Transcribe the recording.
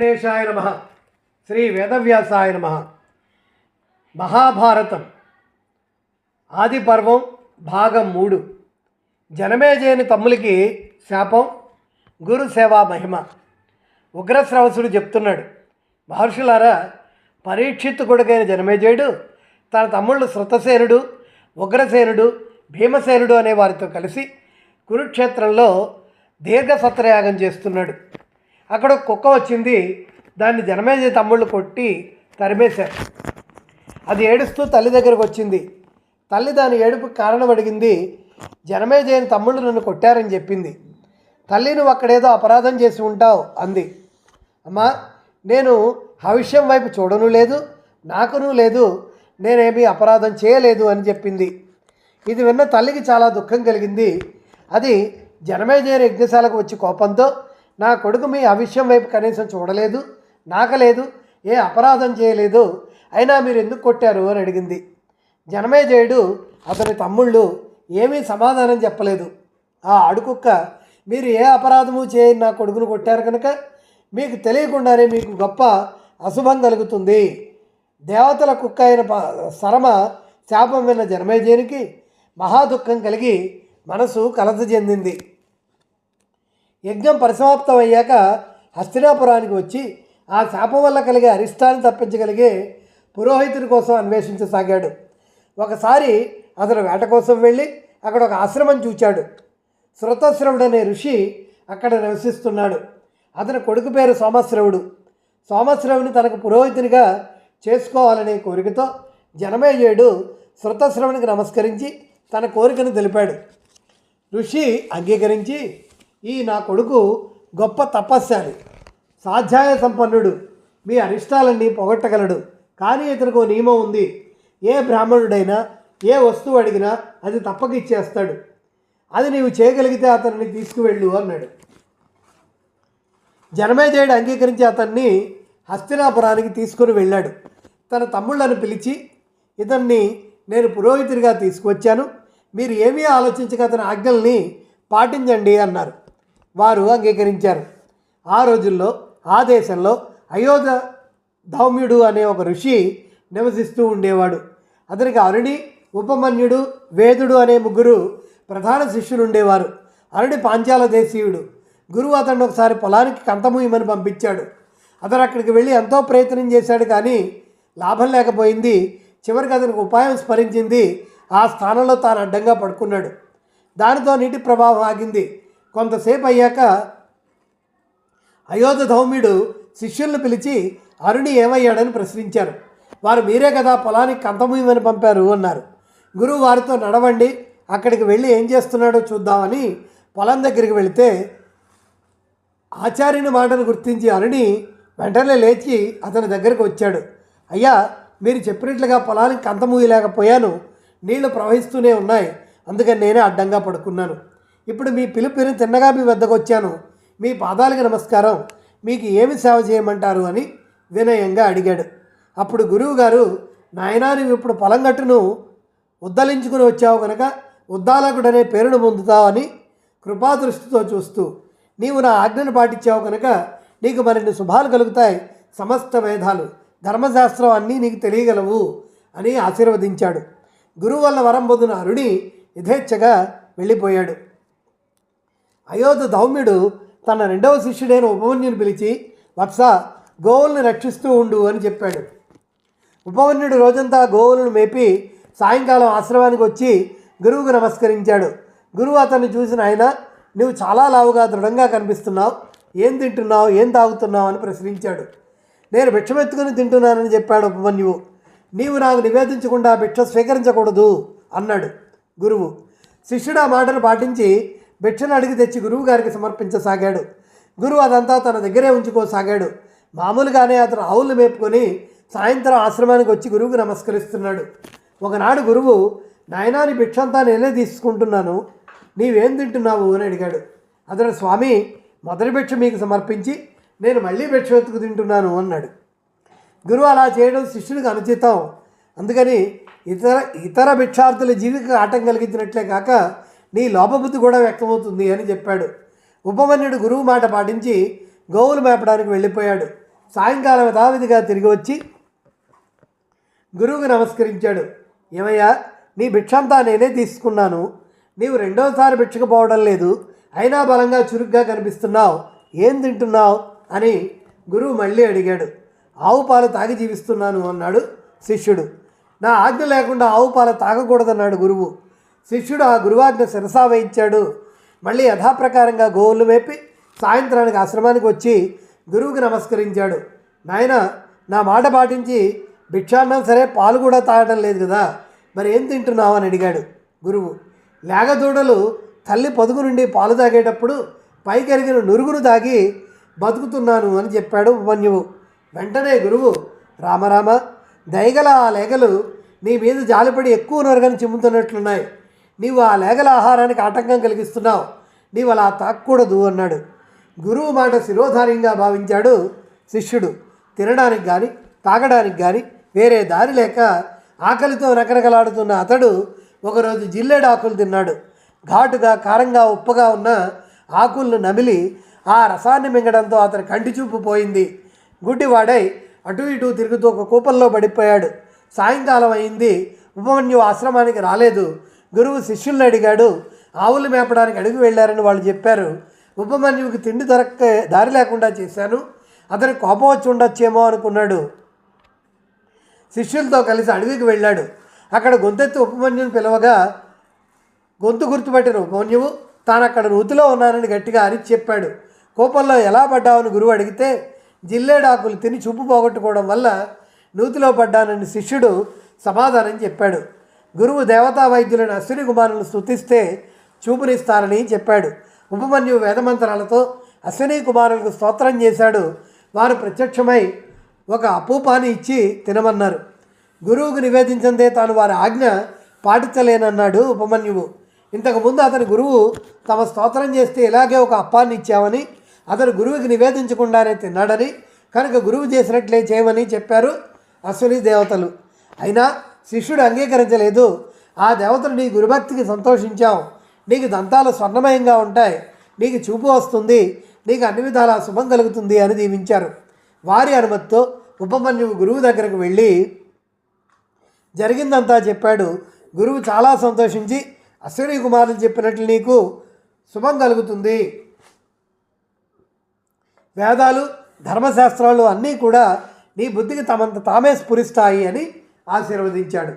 గణేశాయ నమ. శ్రీ వేదవ్యాసాయ నమ. మహాభారతం. ఆది పర్వం భాగం మూడు. జనమేజయని తమ్ములకి శాపం గురు సేవా మహిమ. ఉగ్రశ్రవసుడు చెప్తున్నాడు. మహర్షులారా పరీక్షిత్తు కొడుకైన జనమేజయుడు తన తమ్ముళ్ళు శృతసేనుడు ఉగ్రసేనుడు భీమసేనుడు అనే వారితో కలిసి కురుక్షేత్రంలో దీర్ఘ సత్రయాగం చేస్తున్నాడు. అక్కడ కుక్క వచ్చింది. దాన్ని జనమేజయ తమ్ముళ్ళు కొట్టి తరిమేశారు. అది ఏడుస్తూ తల్లి దగ్గరకు వచ్చింది. తల్లి దాని ఏడుపు కారణం అడిగింది. జనమేజయని తమ్ముళ్ళు నన్ను కొట్టారని చెప్పింది. తల్లి నువ్వు అక్కడేదో అపరాధం చేసి ఉంటావు అంది. అమ్మా నేను హవిష్యం వైపు చూడను లేదు నాకును లేదు నేనేమీ అపరాధం చేయలేదు అని చెప్పింది. ఇది విన్న తల్లికి చాలా దుఃఖం కలిగింది. అది జనమేజయ యజ్ఞశాలకు వచ్చి కోపంతో నా కొడుకు మీ అవిషయం వైపు కనీసం చూడలేదు నాకలేదు ఏ అపరాధం చేయలేదు అయినా మీరు ఎందుకు కొట్టారు అని అడిగింది. జనమేజయుడు అతని తమ్ముళ్ళు ఏమీ సమాధానం చెప్పలేదు. ఆ ఆడుకుక్క మీరు ఏ అపరాధము చేయని నా కొడుకును కొట్టారు కనుక మీకు తెలియకుండానే మీకు గొప్ప అశుభం కలుగుతుంది. దేవతల కుక్క అయిన శరమ సరమ శాపం విన్న జనమేజయునికి మహాదుఖం కలిగి మనసు కలత చెందింది. యజ్ఞం పరిసమాప్తం అయ్యాక హస్తినాపురానికి వచ్చి ఆ శాపం వల్ల కలిగే అరిష్టాన్ని తప్పించగలిగే పురోహితుడి కోసం అన్వేషించసాగాడు. ఒకసారి అతను వేట కోసం వెళ్ళి అక్కడ ఒక ఆశ్రమం చూచాడు. శృతశ్రవుడు అనే ఋషి అక్కడ నివసిస్తున్నాడు. అతని కొడుకు పేరు సోమశ్రవుడు. సోమశ్రవుని తనకు పురోహితునిగా చేసుకోవాలనే కోరికతో జనమేజయుడు శృతశ్రవునికి నమస్కరించి తన కోరికను తెలిపాడు. ఋషి అంగీకరించి ఈ నా కొడుకు గొప్ప తపస్శాలి. సాధ్యాయ సంపన్నుడు. మీ అరిష్టాలన్నీ పొగట్టగలడు. కానీ ఇతనికి నియమం ఉంది. ఏ బ్రాహ్మణుడైనా ఏ వస్తువు అడిగినా అది తప్పక ఇచ్చేస్తాడు. అది నీవు చేయగలిగితే అతనిని తీసుకువెళ్ళు అన్నాడు. జనమేజయుడు అంగీకరించి అతన్ని హస్తినాపురానికి తీసుకుని వెళ్ళాడు. తన తమ్ముళ్ళను పిలిచి ఇతన్ని నేను పురోహితుడిగా తీసుకువచ్చాను. మీరు ఏమీ ఆలోచించక అతని ఆజ్ఞల్ని పాటించండి అన్నారు. వారు అంగీకరించారు. ఆ రోజుల్లో ఆ దేశంలో అయోధ్య ధౌమ్యుడు అనే ఒక ఋషి నివసిస్తూ ఉండేవాడు. అతనికి అరుణి ఉపమన్యుడు వేదుడు అనే ముగ్గురు ప్రధాన శిష్యులు ఉండేవారు. అరుణి పాంచాల దేశీయుడు. గురువు అతను ఒకసారి పొలానికి కంతమూయమని పంపించాడు. అతను అక్కడికి వెళ్ళి ఎంతో ప్రయత్నం చేశాడు కానీ లాభం లేకపోయింది. చివరికి అతనికి ఉపాయం స్మరించింది ఆ స్థానంలో తాను అడ్డంగా పడుకున్నాడు. దానితో నీటి ప్రభావం ఆగింది. కొంతసేపు అయ్యాక అయోధ్య ధౌమ్యుడు శిష్యులను పిలిచి అరుణి ఏమయ్యాడని ప్రశ్నించారు. వారు మీరే కదా పొలానికి కంతమూయమని పంపారు అన్నారు. గురువు వారితో నడవండి అక్కడికి వెళ్ళి ఏం చేస్తున్నాడో చూద్దామని పొలం దగ్గరికి వెళితే ఆచార్యుని మాటను గుర్తించి అరుణి వెంటనే లేచి అతని దగ్గరకు వచ్చాడు. అయ్యా మీరు చెప్పినట్లుగా పొలానికి కంతమూయలేకపోయాను నీళ్ళు ప్రవహిస్తూనే ఉన్నాయి. అందుకని నేనే అడ్డంగా పడుకున్నాను. ఇప్పుడు మీ పిలుపుని తిన్నగా మీ వద్దకు వచ్చాను. మీ పాదాలకు నమస్కారం. మీకు ఏమి సేవ చేయమంటారు అని వినయంగా అడిగాడు. అప్పుడు గురువు గారు నాయనా నువ్వు ఇప్పుడు పొలంగట్టును ఉద్దలించుకుని వచ్చావు కనుక ఉద్దాలకుడనే పేరును పొందుతావని కృపాదృష్టితో చూస్తూ నీవు నా ఆజ్ఞను పాటించావు కనుక నీకు మరిన్ని శుభాలు కలుగుతాయి. సమస్త వేదాలు ధర్మశాస్త్రం అన్నీ నీకు తెలియగలవు అని ఆశీర్వదించాడు. గురువు వల్ల వరం పొందిన అరుణి యథేచ్ఛగా వెళ్ళిపోయాడు. అయోధ్య ధౌమ్యుడు తన రెండవ శిష్యుడైన ఉపమన్యుని పిలిచి వత్స గోవుల్ని రక్షిస్తూ ఉండు అని చెప్పాడు. ఉపమన్యుడు రోజంతా గోవులను మేపి సాయంకాలం ఆశ్రమానికి వచ్చి గురువుకు నమస్కరించాడు. గురువు అతన్ని చూసిన ఆయన నువ్వు చాలా లావుగా దృఢంగా కనిపిస్తున్నావు. ఏం తింటున్నావు? ఏం తాగుతున్నావు? అని ప్రశ్నించాడు. నేను భిక్షమెత్తుకుని తింటున్నానని చెప్పాడు ఉపమన్యువు. నీవు నాకు నివేదించకుండా భిక్ష స్వీకరించకూడదు అన్నాడు గురువు. శిష్యుడు ఆ మాటను పాటించి భిక్షను అడిగి తెచ్చి గురువు గారికి సమర్పించసాగాడు. గురువు అదంతా తన దగ్గరే ఉంచుకోసాగాడు. మామూలుగానే అతను ఆవులు మేపుకొని సాయంత్రం ఆశ్రమానికి వచ్చి గురువుకు నమస్కరిస్తున్నాడు. ఒకనాడు గురువు నాయనా నీ భిక్షంతా నేనే తీసుకుంటున్నాను. నీవేం తింటున్నావు? అని అడిగాడు. అతడు స్వామి మొదటి భిక్ష మీకు సమర్పించి నేను మళ్ళీ భిక్ష వెతుకు తింటున్నాను? అన్నాడు. గురువు అలా చేయడం శిష్యుడికి అనుచితం. అందుకని ఇతర ఇతర భిక్షార్థుల జీవికి ఆటం కలిగించినట్లే కాక నీ లోపబుద్ధి కూడా వ్యక్తమవుతుంది అని చెప్పాడు. ఉపమన్యుడు గురువు మాట పాటించి గోవులు మేపడానికి వెళ్ళిపోయాడు. సాయంకాలం యథావిధిగా తిరిగి వచ్చి గురువుకి నమస్కరించాడు. ఏమయ్యా నీ భిక్షంతా నేనే తీసుకున్నాను. నీవు రెండోసారి భిక్షకు పోవడం లేదు. అయినా బలంగా చురుగ్గా కనిపిస్తున్నావు. ఏం తింటున్నావు? అని గురువు మళ్ళీ అడిగాడు. ఆవు పాలు తాగి జీవిస్తున్నాను అన్నాడు శిష్యుడు. నా ఆజ్ఞ లేకుండా ఆవు పాలు తాగకూడదన్నాడు గురువు. శిష్యుడు ఆ గురువాజ్ఞ శిరసా వేయించాడు. మళ్ళీ యథాప్రకారంగా గోవులు మేపి సాయంత్రానికి ఆశ్రమానికి వచ్చి గురువుకి నమస్కరించాడు. నాయన నా మాట పాటించి భిక్షాన్నం సరే పాలు కూడా తాగడం లేదు కదా మరి ఏం తింటున్నావు? అని అడిగాడు గురువు. లేగదూడలు తల్లి పొదుగు నుండి పాలు తాగేటప్పుడు పైకెరిగిన నురుగును తాగి బతుకుతున్నాను అని చెప్పాడు ఉపన్యువు వెంటనే గురువు రామరామ దయగల ఆ లేగలు నీ మీద జాలిపడి ఎక్కువ నొరగని చిమ్ముతున్నట్లున్నాయి. నీవు ఆ లేగల ఆహారానికి ఆటంకం కలిగిస్తున్నావు. నీవు అలా తాక్కూడదు అన్నాడు. గురువు మాట శిరోధార్యంగా భావించాడు శిష్యుడు. తినడానికి కానీ తాగడానికి కానీ వేరే దారి లేక ఆకలితో రకరకలాడుతున్న అతడు ఒకరోజు జిల్లేడు ఆకులు తిన్నాడు. ఘాటుగా కారంగా ఉప్పగా ఉన్న ఆకులను నమిలి ఆ రసాన్ని మింగడంతో అతని కంటి చూపు పోయింది. గుడ్డివాడై అటు ఇటు తిరుగుతూ ఒక కూపంలో పడిపోయాడు. సాయంకాలం అయింది. ఉపమన్యు ఆశ్రమానికి రాలేదు. గురువు శిష్యుల్ని అడిగాడు ఆవులు మేపడానికి అడుగు వెళ్ళారని వాళ్ళు చెప్పారు. ఉపమన్యువుకి తిండి దొరక్క దారి లేకుండా చేశాను. అతనికి కోపం వచ్చి ఉండొచ్చేమో అనుకున్నాడు. శిష్యులతో కలిసి అడవికి వెళ్ళాడు. అక్కడ గొంతెత్తి ఉపమన్యుని పిలవగా గొంతు గుర్తుపట్టిన ఉపమన్యువు తాను అక్కడ నూతిలో ఉన్నానని గట్టిగా అరిచి చెప్పాడు. కోపంలో ఎలా పడ్డావని గురువు అడిగితే జిల్లేడాకులు తిని చూపు పోగొట్టుకోవడం వల్ల నూతిలో పడ్డానని శిష్యుడు సమాధానం చెప్పాడు. గురువు దేవతా వైద్యులను అశ్విని కుమారులను స్థుతిస్తే చూపునిస్తారని చెప్పాడు. ఉపమన్యు వేదమంత్రాలతో అశ్విని కుమారులకు స్తోత్రం చేశాడు. వారు ప్రత్యక్షమై ఒక అపూపాన్ని ఇచ్చి తినమన్నారు. గురువుకు నివేదించిందే తాను వారి ఆజ్ఞ పాటించలేనన్నాడు ఉపమన్యువు. ఇంతకుముందు అతని గురువు తమ స్తోత్రం చేస్తే ఇలాగే ఒక అప్పాన్ని ఇచ్చామని అతను గురువుకి నివేదించకుండానే తిన్నాడని కనుక గురువు చేసినట్లే చేయమని చెప్పారు అశ్విని దేవతలు. అయినా శిష్యుడు అంగీకరించలేదు. ఆ దేవతలు నీ గురుభక్తికి సంతోషించాం నీకు దంతాలు స్వర్ణమయంగా ఉంటాయి. నీకు చూపు వస్తుంది. నీకు అన్ని విధాలా శుభం కలుగుతుంది అని దీవించారు. వారి అనుమతితో ఉపమన్యువు గురువు దగ్గరకు వెళ్ళి జరిగిందంతా చెప్పాడు. గురువు చాలా సంతోషించి అశ్విని కుమారులు చెప్పినట్లు నీకు శుభం కలుగుతుంది. వేదాలు ధర్మశాస్త్రాలు అన్నీ కూడా నీ బుద్ధికి తమంత తామే స్ఫురిస్తాయి అని ఆశీర్వదించాడు.